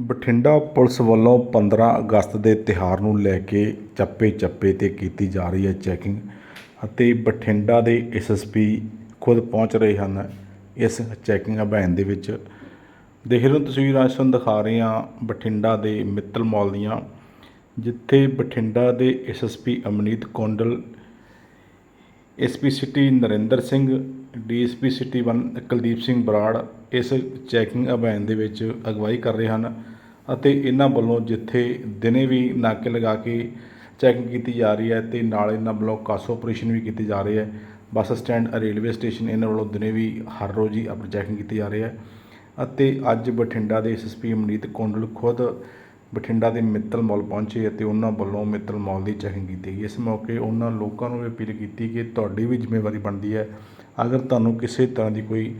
Bathinda police ਵੱਲੋਂ 15 ਅਗਸਤ ਦੇ ਤਿਉਹਾਰ ਨੂੰ ਲੈ ਕੇ ਚੱਪੇ ਚੱਪੇ 'ਤੇ ਕੀਤੀ ਜਾ ਰਹੀ ਹੈ ਚੈਕਿੰਗ ਅਤੇ ਬਠਿੰਡਾ ਦੇ ਐਸਐਸਪੀ ਖੁਦ ਪਹੁੰਚ ਰਹੇ ਹਨ ਇਸ ਚੈਕਿੰਗ ਅਭਿਆਨ ਦੇ ਵਿੱਚ। ਦੇਖ ਰਹੇ ਹੋ ਤਸਵੀਰਾਂ ਇਸ ਦਿਖਾ ਰਹੇ ਹਾਂ ਬਠਿੰਡਾ ਦੇ ਮਿੱਤਲ ਮਾਲ ਦੀਆਂ, ਜਿੱਥੇ ਬਠਿੰਡਾ ਦੇ SSP Amneet Kondal SP city Narinder Singh, DSP city 1 Kuldeep Singh Brar ਇਸ ਚੈਕਿੰਗ ਅਭਿਆਨ ਦੇ ਵਿੱਚ ਅਗਵਾਈ ਕਰ ਰਹੇ ਹਨ ਅਤੇ ਇਹਨਾਂ ਵੱਲੋਂ ਜਿੱਥੇ ਦਿਨੇ ਵੀ ਨਾਕੇ ਲਗਾ ਕੇ ਚੈਕਿੰਗ ਕੀਤੀ ਜਾ ਰਹੀ ਹੈ ਤੇ ਨਾਲ ਇਹਨਾਂ ਵੱਲੋਂ ਕਾਸੋ ਆਪਰੇਸ਼ਨ ਵੀ ਕੀਤੀ ਜਾ ਰਹੀ ਹੈ। ਬੱਸ ਸਟੈਂਡ, ਰੇਲਵੇ ਸਟੇਸ਼ਨ ਇਹਨਾਂ ਵੱਲੋਂ ਦਿਨੇ ਵੀ ਹਰ ਰੋਜ਼ ਹੀ ਆਪਣੀ ਚੈਕਿੰਗ ਕੀਤੀ ਜਾ ਰਹੀ ਹੈ ਅਤੇ ਅੱਜ ਬਠਿੰਡਾ ਦੇ ਐਸਐਸਪੀ ਅਮਨੀਤ ਕੋਂਡਲ ਖੁਦ ਬਠਿੰਡਾ ਦੇ ਮਿੱਤਲ ਮਾਲ ਪਹੁੰਚੇ ਅਤੇ ਉਹਨਾਂ ਵੱਲੋਂ ਮਿੱਤਲ ਮਾਲ ਦੀ ਚੈਕਿੰਗ ਕੀਤੀ। ਗਈ ਇਸ ਮੌਕੇ ਉਹਨਾਂ ਲੋਕਾਂ ਨੂੰ ਵੀ ਅਪੀਲ ਕੀਤੀ ਕਿ ਤੁਹਾਡੀ ਵੀ ਜ਼ਿੰਮੇਵਾਰੀ ਬਣਦੀ ਹੈ। ਅਗਰ ਤੁਹਾਨੂੰ ਕਿਸੇ ਤਰ੍ਹਾਂ ਦੀ ਕੋਈ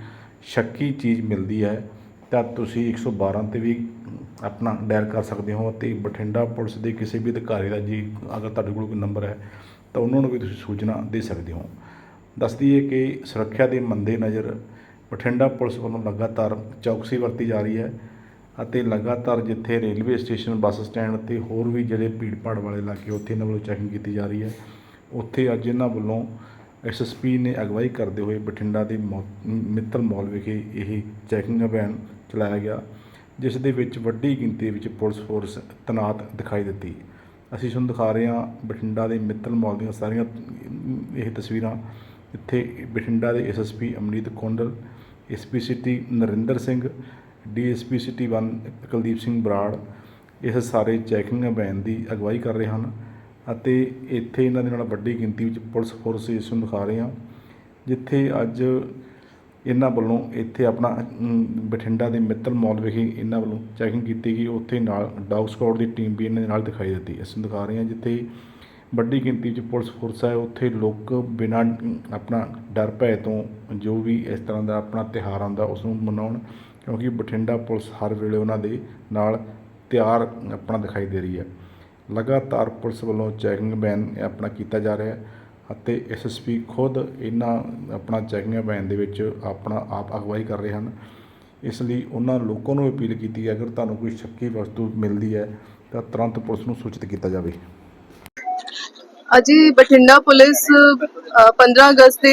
ਸ਼ੱਕੀ ਚੀਜ਼ ਮਿਲਦੀ ਹੈ, ਤਾਂ ਤੁਸੀਂ 112 ਤੇ ਵੀ ਆਪਣਾ ਡਾਇਲ ਕਰ ਸਕਦੇ ਹੋ ਅਤੇ ਬਠਿੰਡਾ ਪੁਲਿਸ ਦੇ ਕਿਸੇ ਵੀ ਅਧਿਕਾਰੀ ਦਾ ਜੀ ਅਗਰ ਤੁਹਾਡੇ ਕੋਲ ਕੋਈ ਨੰਬਰ ਹੈ, ਤਾਂ ਉਹਨਾਂ ਨੂੰ ਵੀ ਤੁਸੀਂ ਸੂਚਨਾ ਦੇ ਸਕਦੇ ਹੋ। ਦੱਸ ਦਈਏ ਕਿ ਸੁਰੱਖਿਆ ਦੇ ਮੰਦੇ ਨਜ਼ਰ ਬਠਿੰਡਾ ਪੁਲਿਸ ਵੱਲੋਂ ਲਗਾਤਾਰ ਚੌਕਸੀ ਵਰਤੀ ਜਾ ਰਹੀ ਹੈ। ਅਤੇ ਲਗਾਤਾਰ ਜਿੱਥੇ ਰੇਲਵੇ ਸਟੇਸ਼ਨ, ਬੱਸ ਸਟੈਂਡ ਤੇ ਹੋਰ ਵੀ ਜਿਹੜੇ ਭੀੜ ਭਾੜ ਵਾਲੇ ਇਲਾਕੇ ਉੱਥੇ ਇਹਨਾਂ ਵੱਲੋਂ ਚੈਕਿੰਗ ਕੀਤੀ ਜਾ ਰਹੀ ਹੈ। ਉੱਥੇ ਅੱਜ ਇਹਨਾਂ ਵੱਲੋਂ ਐਸਐਸਪੀ ਨੇ ਅਗਵਾਈ ਕਰਦੇ ਹੋਏ ਬਠਿੰਡਾ ਦੇ ਮੌ- ਮਿੱਤਲ ਮਾਲ ਵਿਖੇ ਇਹ ਚੈਕਿੰਗ ਅਭਿਆਨ ਚਲਾਇਆ ਗਿਆ, ਜਿਸ ਦੇ ਵਿੱਚ ਵੱਡੀ ਗਿਣਤੀ ਵਿੱਚ ਪੁਲਿਸ ਫੋਰਸ ਤੈਨਾਤ ਦਿਖਾਈ ਦਿੱਤੀ। ਅਸੀਂ ਤੁਹਾਨੂੰ ਦਿਖਾ ਰਹੇ ਹਾਂ ਬਠਿੰਡਾ ਦੇ ਮਿੱਤਲ ਮਾਲ ਦੀਆਂ ਸਾਰੀਆਂ, ਇਹ ਤਸਵੀਰਾਂ। ਇੱਥੇ ਬਠਿੰਡਾ ਦੇ SSP Amneet Kondal SP city Narinder Singh DSP city 1 Kuldeep Singh Brar ਇਸ ਸਾਰੇ ਚੈਕਿੰਗ ਅਭਿਆਨ ਦੀ ਅਗਵਾਈ ਕਰ ਰਹੇ ਹਨ ਅਤੇ ਇੱਥੇ ਇਹਨਾਂ ਦੇ ਨਾਲ ਵੱਡੀ ਗਿਣਤੀ ਵਿੱਚ ਪੁਲਿਸ ਫੋਰਸ ਇਸ ਨੂੰ ਦਿਖਾ ਰਹੇ ਹਾਂ, ਜਿੱਥੇ ਅੱਜ ਇਹਨਾਂ ਵੱਲੋਂ ਇੱਥੇ ਆਪਣਾ ਬਠਿੰਡਾ ਦੇ ਮਿੱਤਲ ਮਾਲ ਵਿਖੇ ਇਹਨਾਂ ਵੱਲੋਂ ਚੈਕਿੰਗ ਕੀਤੀ ਗਈ। ਉੱਥੇ ਨਾਲ ਡੌਗ ਸਕਾਡ ਦੀ ਟੀਮ ਵੀ ਇਹਨਾਂ ਦੇ ਨਾਲ ਦਿਖਾਈ ਦਿੱਤੀ। ਅਸੀਂ ਦਿਖਾ ਰਹੇ ਹਾਂ, ਜਿੱਥੇ ਵੱਡੀ ਗਿਣਤੀ ਵਿੱਚ ਪੁਲਿਸ ਫੋਰਸ ਹੈ ਉੱਥੇ ਲੋਕ ਬਿਨਾਂ ਆਪਣਾ ਡਰ ਭੈ ਤੋਂ ਜੋ ਵੀ ਇਸ ਤਰ੍ਹਾਂ ਦਾ ਆਪਣਾ ਤਿਉਹਾਰ ਆਉਂਦਾ, ਉਸ ਨੂੰ ਮਨਾਉਣ ਕਿਉਂਕਿ ਬਠਿੰਡਾ ਪੁਲਿਸ ਹਰ ਵੇਲੇ ਉਹਨਾਂ ਦੇ ਨਾਲ ਤਿਆਰ ਆਪਣਾ ਦਿਖਾਈ ਦੇ ਰਹੀ ਹੈ। ਲਗਾਤਾਰ ਪੁਲਿਸ ਵੱਲੋਂ ਚੈਕਿੰਗ ਬੈਨ ਆਪਣਾ ਕੀਤਾ ਜਾ ਰਿਹਾ ਹੈ ਅਤੇ ਐਸਐਸਪੀ ਖੁਦ ਇਹਨਾਂ ਆਪਣਾ ਚੈਕਿੰਗ ਬੈਨ ਦੇ ਵਿੱਚ ਆਪਣਾ ਆਪ ਅਗਵਾਈ ਕਰ ਰਹੇ ਹਨ। ਇਸ ਲਈ ਉਹਨਾਂ ਲੋਕਾਂ ਨੂੰ ਅਪੀਲ ਕੀਤੀ ਹੈ, ਅਗਰ ਤੁਹਾਨੂੰ ਕੋਈ ਸ਼ੱਕੀ ਵਸਤੂ ਮਿਲਦੀ ਹੈ ਤਾਂ ਤੁਰੰਤ ਪੁਲਿਸ ਨੂੰ ਸੂਚਿਤ ਕੀਤਾ ਜਾਵੇ। ਅਜੀ ਬਠਿੰਡਾ ਪੁਲਿਸ ਅ, 15 ਅਗਸਤ ਦੇ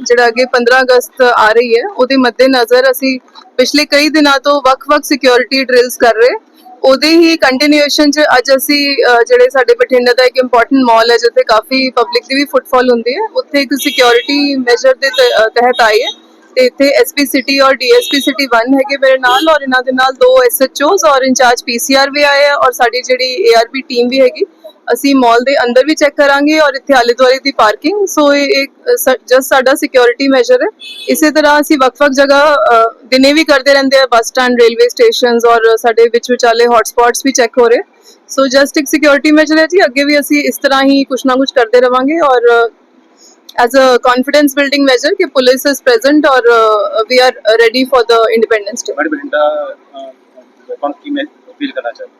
ਜਿਹੜਾ ਅੱਗੇ 15 ਅਗਸਤ ਆ ਰਹੀ ਹੈ ਉਹਦੇ ਮੱਦੇਨਜ਼ਰ ਅਸੀਂ ਪਿਛਲੇ ਕਈ ਦਿਨਾਂ ਤੋਂ ਵੱਖ-ਵੱਖ ਸਿਕਿਉਰਿਟੀ ਡ੍ਰਿਲਸ ਕਰ ਰਹੇ। ਉਹਦੇ ਹੀ ਕੰਟੀਨਿਊਏਸ਼ਨ ਚ ਅੱਜ ਅਸੀਂ ਜਿਹੜੇ ਸਾਡੇ ਬਠਿੰਡਾ ਦਾ ਇੱਕ ਇੰਪੋਰਟੈਂਟ ਮਾਲ ਹੈ ਜਿੱਥੇ ਕਾਫੀ ਪਬਲਿਕ ਦੀ ਵੀ ਫੁੱਟਫਾਲ ਹੁੰਦੀ ਹੈ ਉੱਥੇ ਇੱਕ ਸਿਕਿਉਰਿਟੀ ਮੈਜਰ ਦੇ ਤ- ਤਹਿਤ ਆਈ ਹੈ। ਤੇ ਇੱਥੇ ਐਸਪੀ ਸਿਟੀ ਔਰ ਡੀਐਸਪੀ ਸਿਟੀ 1 ਹੈਗੇ ਮੇਰੇ ਨਾਲ ਔਰ ਇਹਨਾਂ ਦੇ ਨਾਲ ਦੋ ਐਸਐਚਓਸ ਔਰ ਇੰਚਾਰਜ ਪੀਸੀਆਰ ਵੀ ਆਏ ਆ ਔਰ ਸਾਡੀ ਜਿਹੜੀ ਏਆਰਪੀ ਟੀਮ ਵੀ ਹੈਗੀ ਅਸੀਂ ਮਾਲ ਦੇ ਅੰਦਰ ਵੀ ਚੈੱਕ ਕਰਾਂਗੇ ਔਰ ਇੱਥੇ ਆਲੇ ਦੁਆਲੇ ਦੀ ਪਾਰਕਿੰਗ ਸੋ ਇਹ ਇੱਕ ਸਾਡਾ ਸਿਕਿਉਰਿਟੀ ਮੈਜਰ ਹੈ। ਇਸੇ ਤਰ੍ਹਾਂ ਅਸੀਂ ਵੱਖ-ਵੱਖ ਜਗ੍ਹਾ ਦਿਨੇ ਵੀ ਕਰਦੇ ਰਹਿੰਦੇ ਆ ਬੱਸ ਸਟੈਂਡ ਰੇਲਵੇ ਸਟੇਸ਼ਨਸ ਔਰ ਸਾਡੇ ਵਿੱਚ ਵਿਚਾਲੇ ਹੌਟਸਪੌਟਸ ਵੀ ਚੈੱਕ ਹੋ ਰਹੇ। ਸੋ ਜਸਟ ਇੱਕ ਸਿਕਿਉਰਿਟੀ ਮੈਜਰ ਹੈ ਜੀ, ਅੱਗੇ ਵੀ ਅਸੀਂ ਇਸ ਤਰ੍ਹਾਂ ਹੀ ਕੁਛ ਨਾ ਕੁਛ ਕਰਦੇ ਰਵਾਂਗੇ ਔਰ as a confidence building measure ਕਿ ਪੁਲਿਸ is present ਔਰ we are ready for the independence day ਬੜੇ ਬਠਿੰਡਾ ਲੋਕਾਂ ਕੀ ਮੈਂ ਅਪੀਲ ਕਰਨਾ ਚਾਹੁੰਦਾ?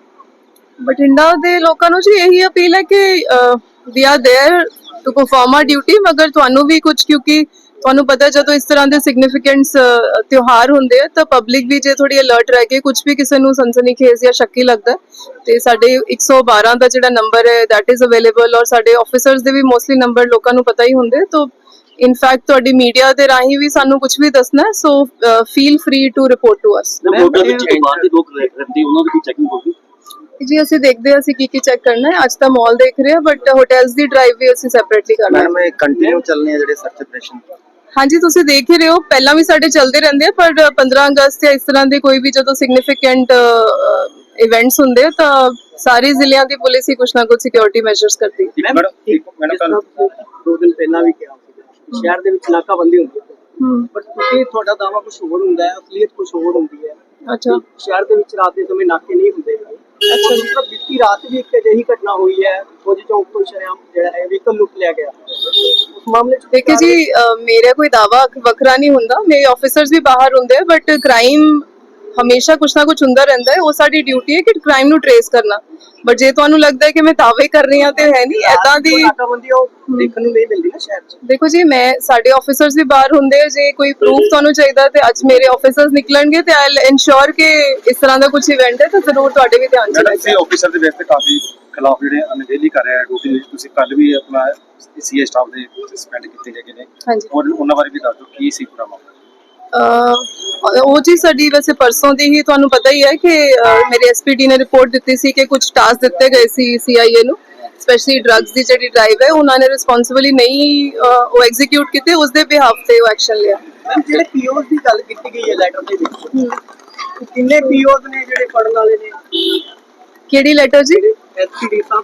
ਬਠਿੰਡਾ ਦੇ ਲੋਕਾਂ ਨੂੰ ਜੀ ਇਹੀ ਅਪੀਲ ਹੈ ਕਿ we are there to perform our duty ਮਗਰ ਤੁਹਾਨੂੰ ਵੀ ਕੁਝ ਕਿਉਂਕਿ ਤੁਹਾਨੂੰ ਪਤਾ ਹੈ ਜਦੋਂ ਇਸ ਤਰ੍ਹਾਂ ਦੇ ਸਿਗਨੀਫੀਕੈਂਟਸ ਤਿਉਹਾਰ ਹੁੰਦੇ ਆ ਤਾਂ ਪਬਲਿਕ ਵੀ ਜੇ ਥੋੜੀ ਅਲਰਟ ਰਹਿ ਕੇ ਕੁਝ ਵੀ ਕਿਸੇ ਨੂੰ ਸਨਸਨੀਖੇਜ਼ ਜਾਂ ਸ਼ੱਕੀ ਲੱਗਦਾ ਹੈ, ਤੇ ਸਾਡੇ 112 ਦਾ ਜਿਹੜਾ ਨੰਬਰ ਹੈ that is available ਔਰ ਸਾਡੇ ਆਫੀਸਰਸ ਦੇ ਵੀ ਮੋਸਟਲੀ ਨੰਬਰ ਲੋਕਾਂ ਨੂੰ ਪਤਾ ਹੀ ਹੁੰਦੇ ਤਾਂ ਇਨਫੈਕਟ ਤੁਹਾਡੀ ਮੀਡੀਆ ਦੇ ਰਾਹੀਂ ਵੀ ਸਾਨੂੰ ਕੁਝ ਵੀ ਦੱਸਣਾ ਹੈ so feel free to report to us ਨਾ ਹੋਟਲ ਵਿੱਚ ਦੁਕਾਨ ਦੇ ਲੋਕ ਰਹਿੰਦੇ ਉਹਨਾਂ ਦੀ ਚੈਕਿੰਗ ਹੋਗੀ ਜੀ ਅਸੀਂ ਦੇਖਦੇ ਹਾਂ ਅਸੀਂ ਕੀ ਕੀ ਚੈੱਕ ਕਰਨਾ ਹੈ। ਅੱਜ ਤਾਂ ਮਾਲ ਦੇਖ ਰਹੇ ਹਾਂ ਬਟ ਹੋਟਲਸ ਦੀ ਡਰਾਈਵ ਵੀ ਅਸੀਂ ਸੈਪਰੇਟਲੀ ਕਰਨਾ ਹੈ। ਮੈਡਮ ਇਹ ਕੰਟੀਨਿਊ ਚੱਲਨੇ ਆ ਜਿਹੜੇ ਸਰਚ ਆਪਰੇਸ਼ਨ ਹਾਂਜੀ ਤੁਸੀਂ ਦੇਖ ਹੀ ਰਹੇ ਹੋ ਪਹਿਲਾਂ ਵੀ ਸਾਡੇ ਚੱਲਦੇ ਰਹਿੰਦੇ ਆ ਪਰ 15 ਅਗਸਤ ਜਾਂ ਇਸ ਤਰ੍ਹਾਂ ਦੇ ਕੋਈ ਵੀ ਜਦੋਂ ਸਿਗਨੀਫੀਕੈਂਟ ਇਵੈਂਟਸ ਹੁੰਦੇ ਆ ਤਾਂ ਸਾਰੇ ਜ਼ਿਲ੍ਹਿਆਂ ਦੀ ਪੁਲਿਸ ਹੀ ਕੁਛ ਨਾ ਕੁਛ ਸਿਕਿਉਰਿਟੀ ਮੈਜਰਸ ਕਰਦੀ ਹੈ। ਮੈਡਮ ਮੈਡਮ ਤੁਹਾਨੂੰ ਦੋ ਦਿਨ ਪਹਿਲਾਂ ਵੀ ਕਿਹਾ ਸੀ। ਸ਼ਹਿਰ ਦੇ ਵਿੱਚ ਨਾਕਾਬੰਦੀ ਹੁੰਦੀ ਹੈ। ਬਟ ਤੁਸੀਂ ਤੁਹਾਡਾ ਦਾਵਾ ਕੁਝ ਹੋਰ ਹੁੰਦਾ ਹੈ ਅਸਲੀਅਤ ਕੁਝ ਹੋਰ ਹੁੰਦੀ ਹੈ। ਅੱਛਾ। ਸ਼ਹਿਰ ਦੇ ਵਿੱਚ ਰਾਤ ਦੇ ਸਮੇਂ ਨਾਕੇ ਨਹੀਂ ਹੁੰਦੇ। ਅੱਛਾ ਮਤਲਬ ਬੀਤੀ ਰਾਤ ਵੀ ਇੱਕ ਅਜਿਹੀ ਘਟਨਾ ਹੋਈ ਹੈ ਫੌਜੀ ਚੌਂਕ ਤੋਂ ਸ਼ਰਿਆਮ ਜਿਹੜਾ ਹੈ ਵਹੀਕਲ ਲੁੱਟ ਲਿਆ ਗਿਆ। ਉਸ ਮਾਮਲੇ 'ਚ ਦੇਖਿਏ ਜੀ ਮੇਰਾ ਕੋਈ ਦਾਵਾ ਵੱਖਰਾ ਨਹੀਂ ਹੁੰਦਾ। ਮੇਰੇ ਆਫੀਸਰਸ ਵੀ ਬਾਹਰ ਹੁੰਦੇ ਬਟ ਕ੍ਰਾਈਮ ਹਮੇਸ਼ਾ ਕੁਛ ਨਾ ਕੁਛ ਹੁੰਦਾ ਰਹਿੰਦਾ ਹੈ। ਉਹ ਸਾਡੀ ਡਿਊਟੀ ਹੈ ਕਿ ਕ੍ਰਾਈਮ ਨੂੰ ਟਰੇਸ ਕਰਨਾ। ਬਟ ਜੇ ਤੁਹਾਨੂੰ ਲੱਗਦਾ ਹੈ ਕਿ ਮੈਂ ਦਾਅਵੇ ਕਰ ਰਹੀ ਹਾਂ ਤੇ ਹੈ ਨਹੀਂ ਐਦਾਂ ਦੀ ਨਾਕਾਬੰਦੀ ਉਹ ਦੇਖਣ ਨੂੰ ਨਹੀਂ ਮਿਲਦੀ ਨਾ ਸ਼ਹਿਰ 'ਚ। ਦੇਖੋ ਜੀ ਮੈਂ ਸਾਡੇ ਆਫੀਸਰਸ ਵੀ ਬਾਹਰ ਹੁੰਦੇ ਆ। ਜੇ ਕੋਈ ਪ੍ਰੂਫ ਤੁਹਾਨੂੰ ਚਾਹੀਦਾ ਤੇ ਅੱਜ ਮੇਰੇ ਆਫੀਸਰਸ ਨਿਕਲਣਗੇ ਤੇ ਆਈ ਇਨਸ਼ੋਰ ਕਿ ਇਸ ਤਰ੍ਹਾਂ ਦਾ ਕੁਝ ਇਵੈਂਟ ਹੈ ਤਾਂ ਜ਼ਰੂਰ ਤੁਹਾਡੇ ਵੀ ਧਿਆਨ ਚ ਮੈਡਮ ਆਏਗਾ ਸੀ ਆਫੀਸਰ ਦੇ ਬੇਸ ਤੇ ਕਾਫੀ ਖਿਲਾਫ ਜਿਹੜੇ ਅਨਡੇਲੀ ਕਰ ਰਿਹਾ ਡਿਊਟੀ ਤੁਸੀਂ ਕੱਲ ਵੀ ਆਪਣਾ ਸੀਏ ਸਟਾਫ ਦੇ ਸਸਪੈਂਡ ਕੀਤੇ ਗਏ ਨੇ। ਹਾਂਜੀ। ਔਰ ਉਹਨਾਂ ਬਾਰੇ ਵੀ ਦੱਸ ਦਿਓ ਕੀ ਸੀ ਪੂਰਾ ਮਾਮਲਾ? ਉਹ ਜੀ ਸਾਡੀ ਵੈਸੇ ਪਰਸੋਂ ਦੀ ਹੀ ਤੁਹਾਨੂੰ ਪਤਾ ਹੀ ਹੈ ਕਿ ਮੇਰੇ ਐਸਪੀਡੀ ਨੇ ਰਿਪੋਰਟ ਦਿੱਤੀ ਸੀ ਕਿ ਕੁਝ ਟਾਸਕ ਦਿੱਤੇ ਗਏ ਸੀ ਸੀਆਈਏ ਨੂੰ ਸਪੈਸ਼ਲੀ ਡਰੱਗਸ ਦੀ ਜਿਹੜੀ ਡਰਾਈਵ ਹੈ ਉਹਨਾਂ ਨੇ ਰਿਸਪੌਂਸਿਬਲੀ ਨਹੀਂ ਉਹ ਐਗਜ਼ੀਕਿਊਟ ਕੀਤੇ ਉਸ ਦੇ ਬਿਹਾਫ ਤੇ ਉਹ ਐਕਸ਼ਨ ਲਿਆ। ਜਿਹੜੇ ਪੀਓਜ਼ ਦੀ ਗੱਲ ਕੀਤੀ ਗਈ ਹੈ ਲੈਟਰ ਦੇ ਵਿੱਚ ਕਿੰਨੇ ਪੀਓਜ਼ ਨੇ ਜਿਹੜੇ ਪੜਨ ਵਾਲੇ ਨੇ? ਕਿਹੜੀ ਲੈਟਰ ਜੀ?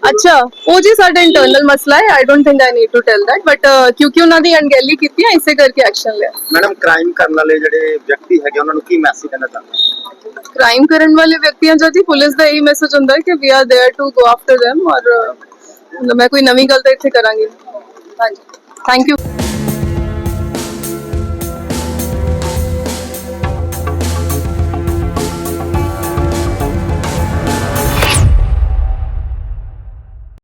ਅੱਛਾ ਉਹ ਜੀ ਸਾਡਾ ਇੰਟਰਨਲ ਮਸਲਾ ਹੈ I don't think I need to tell that but ਕਿਉਂਕਿ ਉਹਨਾਂ ਦੀ ਅਣਗਹਿਲੀ ਕੀਤੀ ਹੈ ਇਸੇ ਕਰਕੇ ਐਕਸ਼ਨ ਲਿਆ ਮੈਡਮ ਕ੍ਰਾਈਮ ਕਰਨ ਵਾਲੇ ਜਿਹੜੇ ਵਿਅਕਤੀ ਹੈਗੇ ਉਹਨਾਂ ਨੂੰ ਕੀ ਮੈਸੇਜ ਦੇਣਾ ਚਾਹੁੰਦੇ ਹੋ ਕ੍ਰਾਈਮ ਕਰਨ ਵਾਲੇ ਵਿਅਕਤੀਆਂ ਦਾ ਜੀ ਪੁਲਿਸ ਦਾ ਇਹੀ ਮੈਸੇਜ ਹੁੰਦਾ ਹੈ ਕਿ we are there to go after them ਔਰ ਅਹ, ਮੈਂ ਕੋਈ ਨਵੀਂ ਗੱਲ ਤਾਂ ਇੱਥੇ ਕਰਾਂਗੀ ਨਹੀਂ। ਹਾਂਜੀ ਥੈਂਕ ਯੂ